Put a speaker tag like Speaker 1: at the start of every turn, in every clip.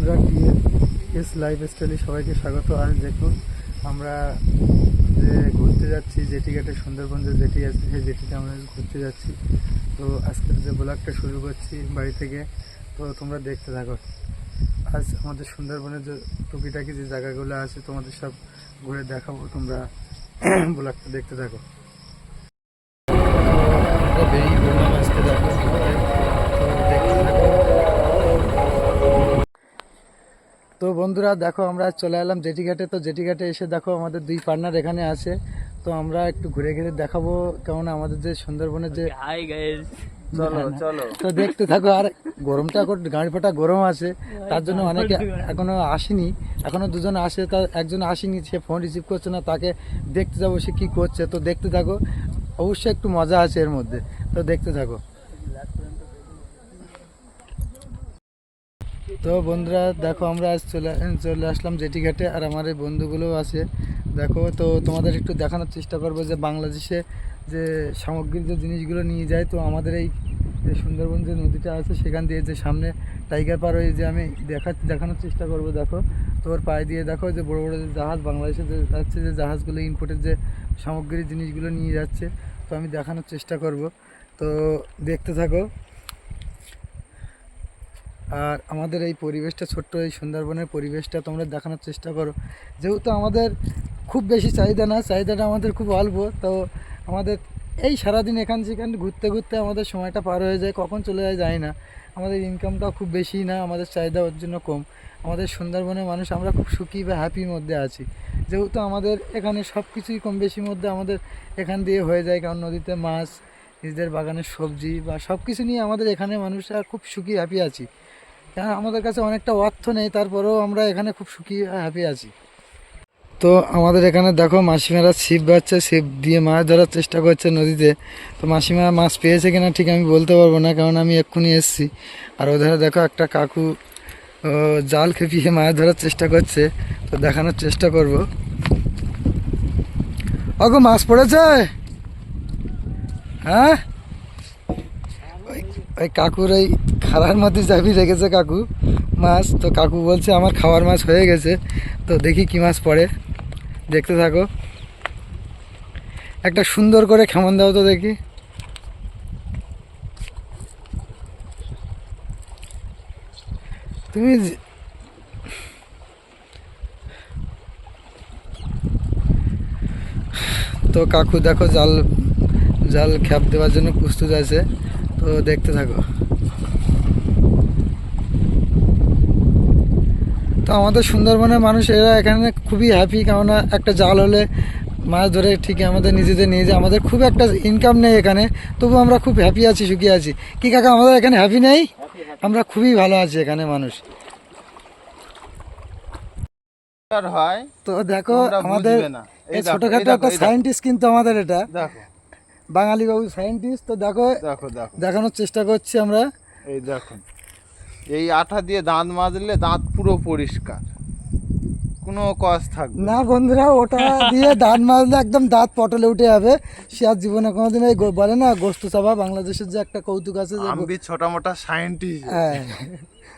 Speaker 1: S life স্টাইলে সবাইকে স্বাগত। আজ দেখুন, আমরা যে ঘুরতে যাচ্ছি, জেটি ঘাটে সুন্দরবন যে জেটি আছে, সেই জেটিতে আমরা ঘুরতে যাচ্ছি। তো আজকের যে ব্লগটা শুরু করছি বাড়ি থেকে, তো তোমরা দেখতে থাকো। আজ আমাদের সুন্দরবনের যে টুকিটাকি যে জায়গাগুলো আছে, তোমাদের সব ঘুরে দেখাবো। তোমরা ব্লগটা দেখতে থাকো। দেখো তো বন্ধুরা দেখো আমরা চলে এলাম জেটি ঘাটে তো জেটি ঘাটে এসে দেখো আমাদের দুই পার্টনার এখানে আছে। তো আমরা একটু ঘুরে ঘুরে দেখাবো কেমন আমাদের যে সুন্দরবনের যে
Speaker 2: হাই গাইস
Speaker 1: চলো চলো। তো দেখতে থাকো আর গরমটা এখন গাড়ি ফাটা গরম আছে। তার জন্য অনেকে এখনও আসেনি। এখনও দুজন আসে তার একজন আসেনি সে ফোন রিসিভ করছে না তাকে দেখতে যাব সে কি করছে। তো দেখতে থাকো অবশ্যই একটু মজা আছে এর মধ্যে। তো দেখতে থাকো। তো বন্ধুরা, দেখো আমরা আজ চলে চলে আসলাম জেটি ঘাটে আর আমার এই বন্ধুগুলোও আছে। দেখো, তো তোমাদের একটু দেখানোর চেষ্টা করব যে বাংলাদেশে যে সামগ্রিক যে জিনিসগুলো নিয়ে যায়, তো আমাদের এই যে সুন্দরবন যে নদীটা আছে, সেখান দিয়ে যে সামনে টাইগার পার হয়ে যে আমি দেখা দেখানোর চেষ্টা করব, দেখো। তোর পায়ে দিয়ে দেখো যে বড় বড় যে জাহাজ, বাংলাদেশে যে যাচ্ছে যে জাহাজগুলো ইম্পোর্টের যে সামগ্রী জিনিসগুলো নিয়ে যাচ্ছে, তো আমি দেখানোর চেষ্টা করব। তো দেখতে থাকো। আর আমাদের এই পরিবেশটা, ছোট্ট এই সুন্দরবনের পরিবেশটা তোমরা দেখানোর চেষ্টা করো। যেহেতু আমাদের খুব বেশি চাহিদা না, চাহিদাটা আমাদের খুব অল্প, তো আমাদের এই সারাদিন এখান সেখান ঘুরতে ঘুরতে আমাদের সময়টা পার হয়ে যায়, কখন চলে যায় যায় না। আমাদের ইনকামটাও খুব বেশি না, আমাদের চাহিদা ওর জন্য কম। আমাদের সুন্দরবনের মানুষ, আমরা খুব সুখী বা হ্যাপির মধ্যে আছি। যেহেতু আমাদের এখানে সব কিছুই কম বেশির মধ্যে আমাদের এখান দিয়ে হয়ে যায়, কারণ নদীতে মাছ, নিজেদের বাগানের সবজি বা সব কিছু নিয়ে আমাদের এখানে মানুষরা খুব সুখী হ্যাপি আছি। কারণ আমাদের কাছে অনেকটা অর্থ নেই, তারপরেও আমরা এখানে খুব সুখী হ্যাপি আছি। তো আমাদের এখানে দেখো মাসিমারা ছিপ বাচ্ছে ছিপ দিয়ে মাছ ধরার চেষ্টা করছে নদীতে। তো মাসিমা মাছ পেয়েছে কিনা ঠিক আমি বলতে পারব না, কারণ আমি এক্ষুনি এসেছি। আর ওধারে দেখো একটা কাকু জাল খেপিয়ে মাছ ধরার চেষ্টা করছে। তো দেখানোর চেষ্টা করব। অগো মাছ পড়েছে? হ্যাঁ? ওই কাকুর ওই খালার মধ্যে চাবি রেখেছে কাকু মাছ, তো কাকু বলছে আমার খাওয়ার মাছ হয়ে গেছে, তো দেখি কি মাছ পড়ে। দেখতে থাকো। একটা সুন্দর করে খেমন দাও তো দেখি। তুমি তো কাকু দেখো জাল জাল খ্যাপ দেওয়ার জন্য প্রস্তুত আছে, তো দেখতে থাকো। তো আমাদের সুন্দরবনের মানুষ এরা এখানে খুবই হ্যাপি কেননা একটা জাল হলে মাছ ধরে ঠিক আমাদের নিজেদের নিয়ে যায়। আমাদের খুব একটা ইনকাম নেই এখানে তবু আমরা খুব হ্যাপি আছি সুখী আছি। কি কাকা আমাদের এখানে হ্যাপি নেই? আমরা খুবই ভালো আছি এখানে মানুষ।
Speaker 3: হয়
Speaker 1: তো দেখো আমাদের
Speaker 3: এই
Speaker 1: ছোটখাটো একটা সায়েন্টিস্ট কিন্তু আমাদের এটা। বাঙালি বাবু সায়েন্টিস্ট তো দেখো দেখানোর চেষ্টা করছি আমরা।
Speaker 3: এই দেখুন এই আঠা দিয়ে দাঁত মাজলে দাঁত পুরো পরিষ্কার। কোনো কস থাকবে না।
Speaker 1: বন্ধুরা ওটা দিয়ে দাঁত মাজলে একদম দাঁত পটলে উঠে যাবে। সে আর জীবনে কোনোদিন এই বলে না গোস্ত চাপা বাংলাদেশের যে একটা কৌতুক আছে যে
Speaker 3: আমি ছোট মোটা সায়েন্টিস্ট
Speaker 1: হ্যাঁ।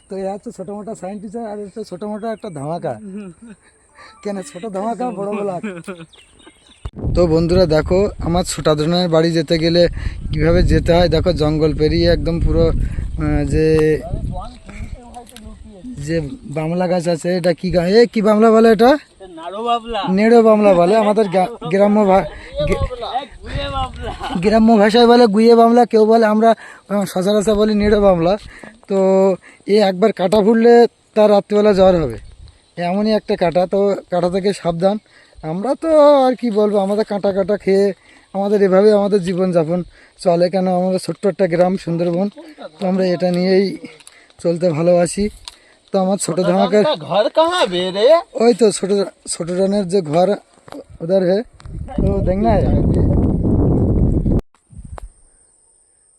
Speaker 1: তো এ হচ্ছে ছোটো মোটা সায়েন্টিস্ট আর ছোটো মোটা একটা ধামাকা। কেন? ছোট ধামাকা বড় বলা তো বন্ধুরা দেখো, আমার ছোটা ধরনের বাড়ি যেতে গেলে কীভাবে যেতে হয়? দেখো, জঙ্গল পেরিয়ে একদম পুরো যে যে বামলা গাছ আছে, এটা কি এ, কি বামলা বলে এটা?
Speaker 2: নাড়ো
Speaker 1: বামলা বলে, আমাদের গ্রাম্য গ্রাম্য ভাষায় বলে গুইয়ে বামলা, কেউ বলে আমরা সচরাচর বলি নেড়ো বামলা। তো এ একবার কাটা ফুটলে তার রাত্রিবেলা জ্বর হবে। এমনই একটা কাটা, তো কাটা থেকে সাবধান। আমরা তো আর কি বলব আমাদের কাঁটা কাঁটা খেয়ে আমাদের এভাবে আমাদের জীবনযাপন চলে। কেন আমাদের ছোট্ট একটা গ্রাম সুন্দরবন তো আমরা এটা নিয়েই চলতে ভালোবাসি। তো আমার ছোট ধামাকার
Speaker 3: ঘর কাহা বেরে
Speaker 1: ওই তো ছোট ছোট রানের যে ঘর উধার হে। তো দেখ না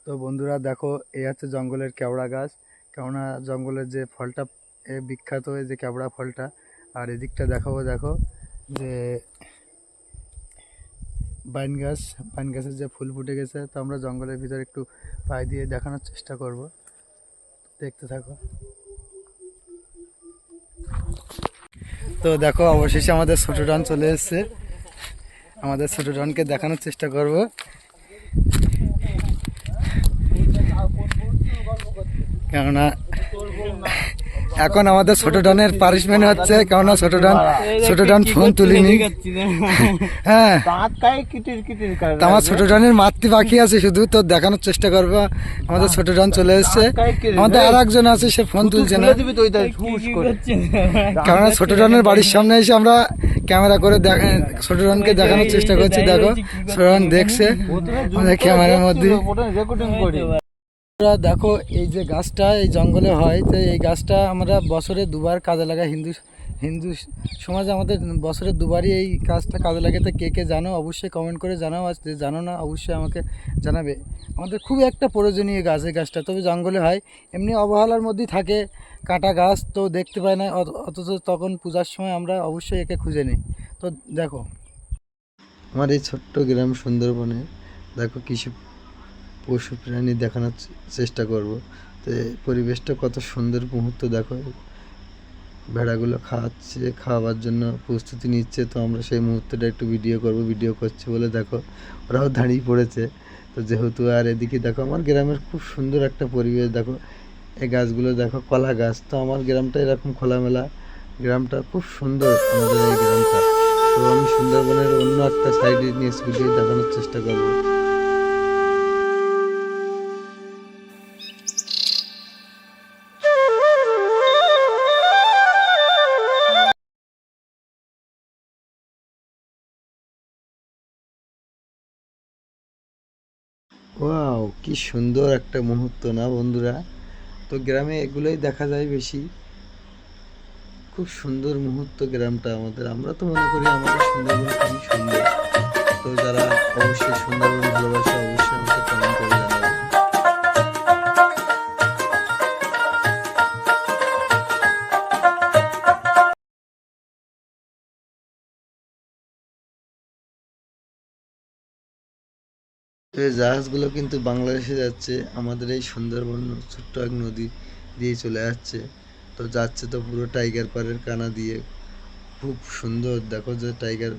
Speaker 1: তো বন্ধুরা দেখো এই হচ্ছে জঙ্গলের কেওড়া গাছ। কেননা জঙ্গলের যে ফলটা বিখ্যাত যে কেওড়া ফলটা আর এদিকটা দেখাবো দেখো। যে বাইন গাছ, বাইন গাছের যে ফুল ফুটে গেছে, তো আমরা জঙ্গলের ভিতরে একটু পায়ে দিয়ে দেখানোর চেষ্টা করব। দেখতে থাকো। তো দেখো, অবশেষে আমাদের ছোট ডন চলে এসেছে। আমাদের ছোট ডনকে দেখানোর চেষ্টা করব। কেননা এখন আমাদের ছোট ডনের পানিশমেন্ট হচ্ছে কেননা ছোট ডন ছোট ডন ফোন তুলিনি হ্যাঁ আমার ছোট ডনের মাতৃ বাকি আছে শুধু তো দেখানোর চেষ্টা করব আমাদের ছোট ডন চলে এসছে আমাদের আর একজন আছে সে ফোন তুলছে না কেননা ছোট ডনের বাড়ির সামনে এসে আমরা ক্যামেরা করে দেখ- ছোট ডনকে দেখানোর চেষ্টা করছি দেখো ছোট ডন দেখছে আমাদের ক্যামেরার মধ্যে আমরা দেখো, এই যে গাছটা এই জঙ্গলে হয়, তো এই গাছটা আমরা বছরে দুবার কাজে লাগাই। হিন্দু হিন্দু সমাজে আমাদের বছরে দুবারই এই কাজটা কাজে লাগে। তো কে কে জানো, অবশ্যই কমেন্ট করে জানাও। আর যে জানো না, অবশ্যই আমাকে জানাবে। আমাদের খুব একটা প্রয়োজনীয় গাছ এই গাছটা। তবে জঙ্গলে হয়, এমনি অবহেলার মধ্যেই থাকে কাটা গাছ, তো দেখতে পাই না। অথচ তখন পূজার সময় আমরা অবশ্যই একে খুঁজে নিই। তো দেখো। আমার এই ছোট্ট গ্রাম সুন্দরবনে, দেখো কিছু পশু প্রাণী দেখানোর চেষ্টা করব। তো পরিবেশটা কত সুন্দর মুহূর্ত দেখো। ভেড়াগুলো খাওয়াচ্ছে খাওয়াবার জন্য প্রস্তুতি নিচ্ছে। তো আমরা সেই মুহূর্তটা একটু ভিডিও করব ভিডিও করছে বলে দেখো, ওরাও দাঁড়িয়ে পড়েছে। তো যেহেতু আর এদিকে দেখো, আমার গ্রামের খুব সুন্দর একটা পরিবেশ দেখো। এই গাছগুলো দেখো, কলা গাছ। তো আমার গ্রামটা এরকম খোলামেলা। গ্রামটা খুব সুন্দর আমাদের এই গ্রামটা। তো আমি সুন্দরবনের অন্য একটা সাইডে নিয়ে ভিডিও দেখানোর চেষ্টা করব। ওয়াও, কি সুন্দর একটা মুহূর্ত না বন্ধুরা? তো গ্রামে এগুলোই দেখা যায় বেশি। খুব সুন্দর মুহূর্ত গ্রামটা আমাদের। আমরা তো মনে করি আমাদের সুন্দরবন সুন্দর। তো এই জাহাজগুলো কিন্তু বাংলাদেশে যাচ্ছে, আমাদের এই সুন্দরবন ছোট্ট এক নদী দিয়ে চলে যাচ্ছে তো যাচ্ছে তো পুরো টাইগার পাড়ের কানা দিয়ে। খুব সুন্দর, দেখো যে টাইগার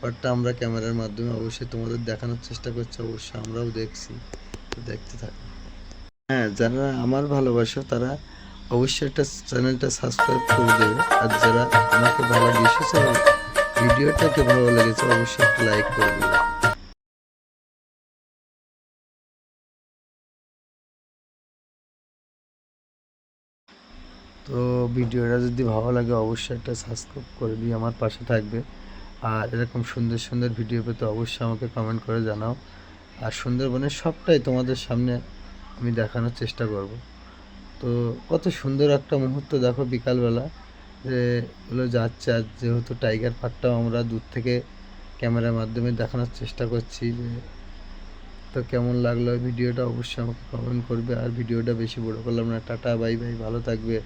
Speaker 1: পাড়টা আমরা ক্যামেরার মাধ্যমে অবশ্যই তোমাদের দেখানোর চেষ্টা করছি অবশ্যই আমরাও দেখছি। তো দেখতে থাকো। হ্যাঁ যারা আমার ভালোবাসো তারা অবশ্যই একটা চ্যানেলটা সাবস্ক্রাইব করে দেবে। আর যারা আমাকে ভালো দিয়েছে ভিডিওটাকে ভালো লেগেছে, অবশ্যই একটা লাইক করে দেবে। তো ভিডিওটা যদি ভালো লাগে অবশ্যই একটা সাবস্ক্রাইব করে দিয়ে আমার পাশে থাকবে। আর এরকম সুন্দর সুন্দর ভিডিও পেতে অবশ্যই আমাকে কমেন্ট করে জানাও। আর সুন্দরবনের সবটাই তোমাদের সামনে আমি দেখানোর চেষ্টা করব। তো কত সুন্দর একটা মুহূর্ত দেখো বিকালবেলা। যে হলো যাচ্ছে আর যেহেতু টাইগার পার্কটাও আমরা দূর থেকে ক্যামেরার মাধ্যমে দেখানোর চেষ্টা করছি যে তো কেমন লাগল ভিডিওটা অবশ্যই আমাকে কমেন্ট করবে। আর ভিডিওটা বেশি বড় করলাম না। টাটা বাই বাই ভালো থাকবে।